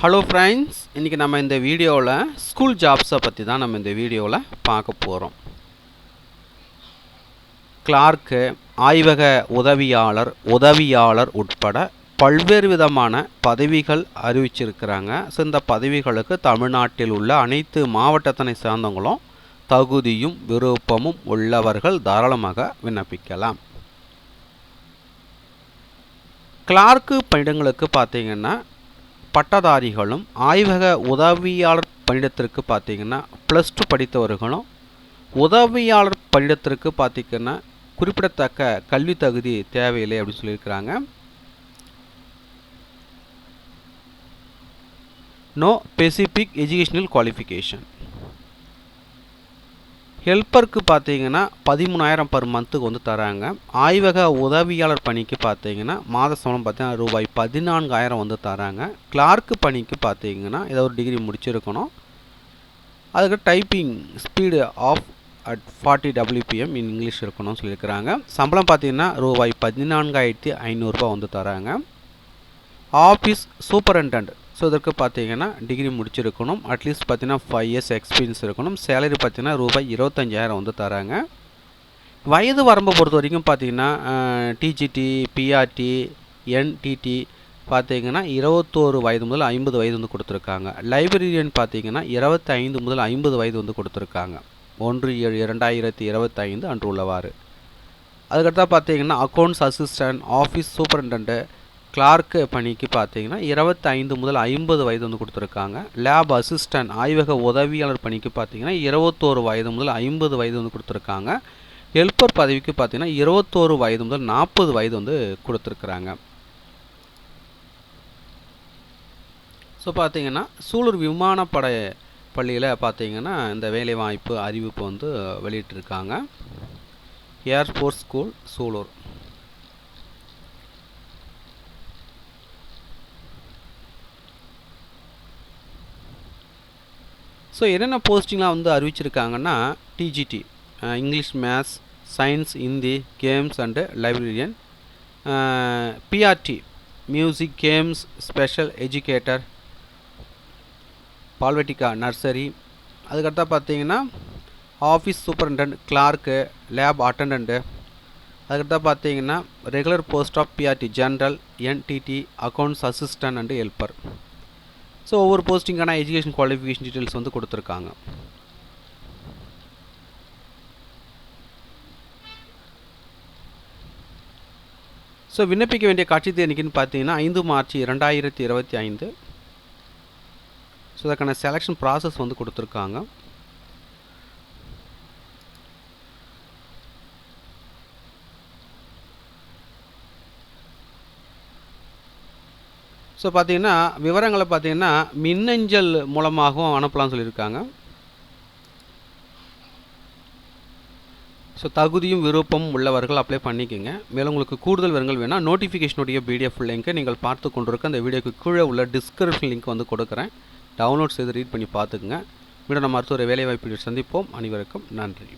Hello friends இன்றைக்கி நம்ம இந்த வீடியோவில் ஸ்கூல் ஜாப்ஸை பற்றி தான் நம்ம இந்த வீடியோவில் பார்க்க போகிறோம் கிளார்க்கு ஆய்வக உதவியாளர் உதவியாளர் உட்பட பல்வேறு விதமான பதவிகள் அறிவிச்சிருக்கிறாங்க. ஸோ இந்த பதவிகளுக்கு தமிழ்நாட்டில் உள்ள அனைத்து மாவட்டத்தினை சார்ந்தவங்களும் தகுதியும் விருப்பமும் உள்ளவர்கள் தாராளமாக விண்ணப்பிக்கலாம். கிளார்க்கு பணியிடங்களுக்கு பார்த்தீங்கன்னா பட்டதாரிகளும் ஆய்வக உதவியாளர் பணியிடத்திற்கு பார்த்தீங்கன்னா ப்ளஸ் டூ படித்தவர்களும் உதவியாளர் பணியிடத்திற்கு பார்த்தீங்கன்னா குறிப்பிடத்தக்க கல்வி தகுதி தேவையில்லை அப்படின்னு சொல்லியிருக்கிறாங்க. நோ பெசிபிக் எஜுகேஷனல் குவாலிஃபிகேஷன் ஹெல்ப்பருக்கு பார்த்தீங்கன்னா பதிமூணாயிரம் பர் மந்த்துக்கு வந்து தராங்க. ஆய்வக உதவியாளர் பணிக்கு பார்த்தீங்கன்னா மாத சம்பளம் பார்த்தீங்கன்னா ரூபாய் பதினான்காயிரம் வந்து தராங்க. கிளார்க்கு பணிக்கு பார்த்தீங்கன்னா ஏதோ ஒரு டிகிரி முடிச்சிருக்கணும். அதுக்கு typing speed of at forty WPM in English இருக்கணும்னு சொல்லியிருக்கிறாங்க. சம்பளம் பார்த்தீங்கன்னா ரூபாய் பதினான்காயிரத்தி ஐநூறுரூபா வந்து தராங்க. ஆஃபீஸ் சூப்பரண்டன்ட் ஸோ இதற்கு பார்த்தீங்கன்னா டிகிரி முடிச்சிருக்கணும். அட்லீஸ்ட் பார்த்தீங்கன்னா ஃபைவ் இயர்ஸ் எக்ஸ்பீரியன்ஸ் இருக்கணும். சேலரி பார்த்தீங்கன்னா ரூபாய் இருபத்தஞ்சாயிரம் வந்து தராங்க. வயது வரம்பை பொறுத்த வரைக்கும் பார்த்தீங்கன்னா டிஜிடி பிஆர்டி என்டிடி பார்த்தீங்கன்னா இருபத்தோரு வயது முதல் ஐம்பது வயது வந்து கொடுத்துருக்காங்க. லைப்ரரியன் பார்த்தீங்கன்னா இருபத்தி ஐந்து முதல் ஐம்பது வயது வந்து கொடுத்துருக்காங்க. ஒன்று ஏழு இரண்டாயிரத்தி இருபத்தைந்து அன்று உள்ளவாறு. அதுக்கடுத்தா பார்த்தீங்கன்னா accounts assistant office superintendent clerk பணிக்கு பார்த்தீங்கன்னா இருபத்தைந்து முதல் ஐம்பது வயது வந்து கொடுத்துருக்காங்க. லேப் அசிஸ்டன்ட் ஆய்வக உதவியாளர் பணிக்கு பார்த்தீங்கன்னா இருபத்தோரு வயது முதல் ஐம்பது வயது வந்து கொடுத்துருக்காங்க. ஹெல்ப்பர் பதவிக்கு பார்த்தீங்கன்னா இருபத்தோரு வயது முதல் நாற்பது வயது வந்து கொடுத்துருக்குறாங்க. ஸோ பார்த்தீங்கன்னா சூலூர் விமானப்படை பள்ளியில் பார்த்தீங்கன்னா இந்த வேலைவாய்ப்பு அறிவிப்பு வந்து வெளியிட்டிருக்காங்க. Air force school Sulur. ஸோ என்னென்ன போஸ்டிங்லாம் வந்து அறிவிச்சிருக்காங்கன்னா TGT English maths science Hindi games and librarian PRT music games special educator Balvatika nursery அதுக்கடுத்தா பார்த்தீங்கன்னா office superintendent clerk lab attendant அதுக்கடுத்தா பார்த்தீங்கன்னா regular post of PRT general NTT accounts assistant and helper so ஒவ்வொரு போஸ்டிங்கான education qualification details வந்து கொடுத்துருக்காங்க. So விண்ணப்பிக்க வேண்டிய காட்சி தேதிக்குன்னு பார்த்தீங்கன்னா ஐந்து மார்ச் இரண்டாயிரத்தி இருபத்தி ஐந்து. ஸோ அதற்கான செலெக்ஷன் ப்ராசஸ் வந்து கொடுத்துருக்காங்க. ஸோ பார்த்தீங்கன்னா விவரங்களை பார்த்தீங்கன்னா மின்னஞ்சல் மூலமாகவும் அனுப்பலாம்னு சொல்லியிருக்காங்க. ஸோ தகுதியும் விருப்பமும் உள்ளவர்கள் அப்ளை பண்ணிக்கோங்க. மேலும் உங்களுக்கு கூடுதல் விவரங்கள் வேணால் நோட்டிஃபிகேஷனுடைய பிடிஎஃப் லிங்க்கை நீங்கள் பார்த்து கொண்டிருக்க அந்த வீடியோக்கு கீழே உள்ள டிஸ்கிரிப்ஷன் லிங்க் வந்து கொடுக்குறேன். டவுன்லோட் செய்து ரீட் பண்ணி பார்த்துக்குங்க. மீண்டும் நம்ம அடுத்த ஒரு வேலைவாய்ப்பு சந்திப்போம். அனைவருக்கும் நன்றி.